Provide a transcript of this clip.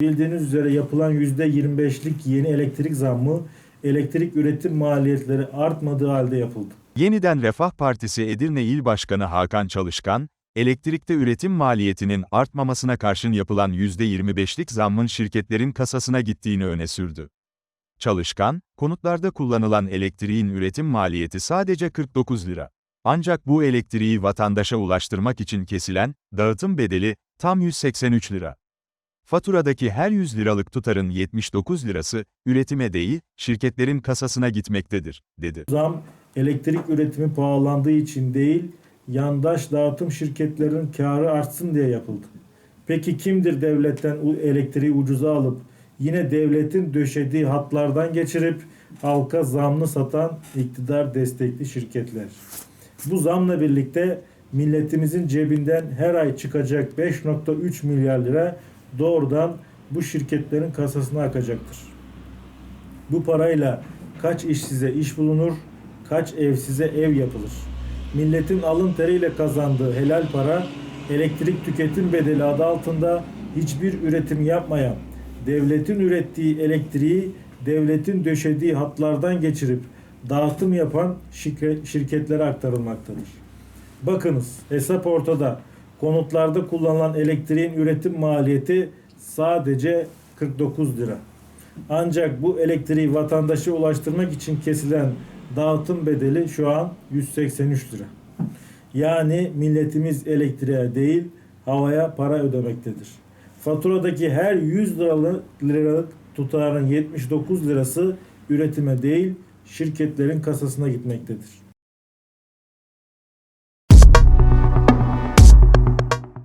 Bildiğiniz üzere yapılan %25'lik yeni elektrik zammı elektrik üretim maliyetleri artmadığı halde yapıldı. Yeniden Refah Partisi Edirne İl Başkanı Hakan Çalışkan, elektrikte üretim maliyetinin artmamasına karşın yapılan %25'lik zammın şirketlerin kasasına gittiğini öne sürdü. Çalışkan, konutlarda kullanılan elektriğin üretim maliyeti sadece 49 lira. Ancak bu elektriği vatandaşa ulaştırmak için kesilen dağıtım bedeli tam 183 lira. Faturadaki her 100 liralık tutarın 79 lirası üretime değil, şirketlerin kasasına gitmektedir, dedi. Zam elektrik üretimi pahalandığı için değil, yandaş dağıtım şirketlerinin karı artsın diye yapıldı. Peki kimdir devletten elektriği ucuza alıp yine devletin döşediği hatlardan geçirip halka zamlı satan iktidar destekli şirketler? Bu zamla birlikte milletimizin cebinden her ay çıkacak 5.3 milyar lira doğrudan bu şirketlerin kasasına akacaktır. Bu parayla kaç işsize iş bulunur, kaç evsize ev yapılır. Milletin alın teriyle kazandığı helal para, elektrik tüketim bedeli adı altında hiçbir üretim yapmayan, devletin ürettiği elektriği devletin döşediği hatlardan geçirip dağıtım yapan şirke- şirketlere aktarılmaktadır. Bakınız hesap ortada. Konutlarda kullanılan elektriğin üretim maliyeti sadece 49 lira. Ancak bu elektriği vatandaşa ulaştırmak için kesilen dağıtım bedeli şu an 183 lira. Yani milletimiz elektriğe değil havaya para ödemektedir. Faturadaki her 100 liralık, tutarın 79 lirası üretime değil şirketlerin kasasına gitmektedir.